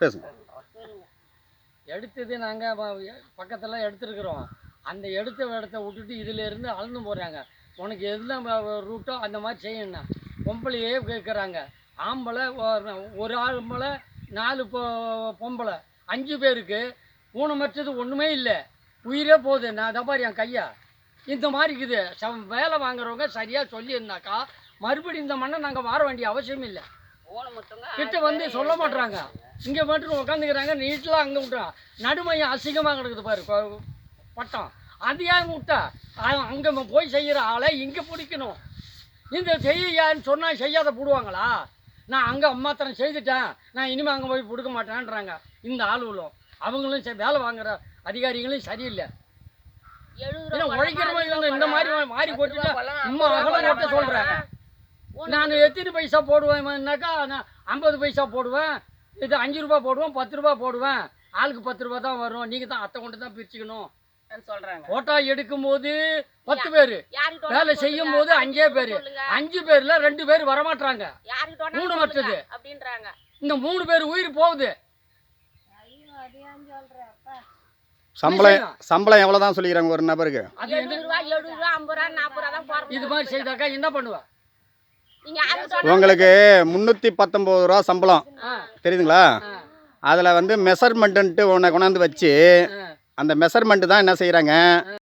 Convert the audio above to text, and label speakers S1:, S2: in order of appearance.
S1: பேசுங்க.
S2: எடுத்தது நாங்கள் பக்கத்தில் எடுத்துருக்குறோம். அந்த எடுத்த இடத்த விட்டுட்டு இதில் இருந்து அளந்து போகிறாங்க உனக்கு எதுலாம் ரூட்டோ அந்த மாதிரி செய்யணும் பொம்பளையே கேட்குறாங்க ஆம்பளை ஒரு- ஆம்பளை நாலு பொ- பொம்பளை அஞ்சு பேருக்கு ஊனமற்றது ஒன்றுமே இல்லை. உயிரே போகுது. நான் அதை பாரு என் கையா. இந்த மாதிரி இருக்குது. ச- வேலை வாங்குறவங்க சரியாக சொல்லியிருந்தாக்கா மறுபடியும் இந்த மண்ணை நாங்கள் வார வேண்டிய அவசியம் இல்லை. கிட்ட வந்து சொல்ல மாட்றாங்க. இங்கே மட்டும் உட்காந்துக்கிறாங்க நீட்டில் அங்கே விட்டுறான் நடுமையம் அசிங்கமாக கிடக்குது பாரு பட்டம். அது ஏன் விட்டா அங்கே போய் செய்கிற ஆளை இங்கே பிடிக்கணும். இந்த செய்யான்னு சொன்னால் செய்யாத போடுவாங்களா? நான் அங்கே அம்மாத்திரம் செய்துட்டேன். நான் இனிமேல் அங்கே போய் கொடுக்க மாட்டேன்றாங்க. இந்த ஆளுகளும் அவங்களும் சரி வேலை வாங்குற அதிகாரிகளும் சரியில்லை. உழைக்கிறவங்க இந்த மாதிரி மாறி போட்டுட்டு அகலம் சொல்கிறேன் நான் எத்தனை பைசா போடுவேன்னாக்கா நான் ஐம்பது பைசா போடுவேன். இது அஞ்சு ரூபா போடுவேன் பத்து ரூபா போடுவேன். ஆளுக்கு பத்து ரூபா தான் வரும். நீங்கள் தான் அத்தை கொண்டு தான் பிரிச்சுக்கணும்.
S3: சொல்றாங்க.
S2: ஃபோட்டோ எடுக்கும்போது பத்து பேர். வேலை செய்யும். போது அஞ்சே பேர். அஞ்சு பேரில் ரெண்டு பேர்
S3: வேணாலும்
S2: மூணு மற்றது.
S3: அப்படின்றாங்க.
S2: இந்த மூணு பேர் உயிர் போகுது.
S1: சம்பளம் சம்பளம் எவ்வளோ தான் சொல்லிக்கிறாங்க ஒரு நபருக்கு?
S2: இது மாதிரி செய்தாக்கா என்ன பண்ணுவா?
S3: நீங்க யாருக்கிட்ட வேணாலும்
S1: உங்களுக்கு முந்நூற்றி பத்தொம்போது ரூபா சம்பளம். தெரியுதுங்களா? அதில் வந்து மெஷர்மெண்ட்டுன்ட்டு ஒன்றை கொண்டாந்து வச்சு அந்த மெஷர்மெண்ட்டு தான் என்ன செய்கிறாங்க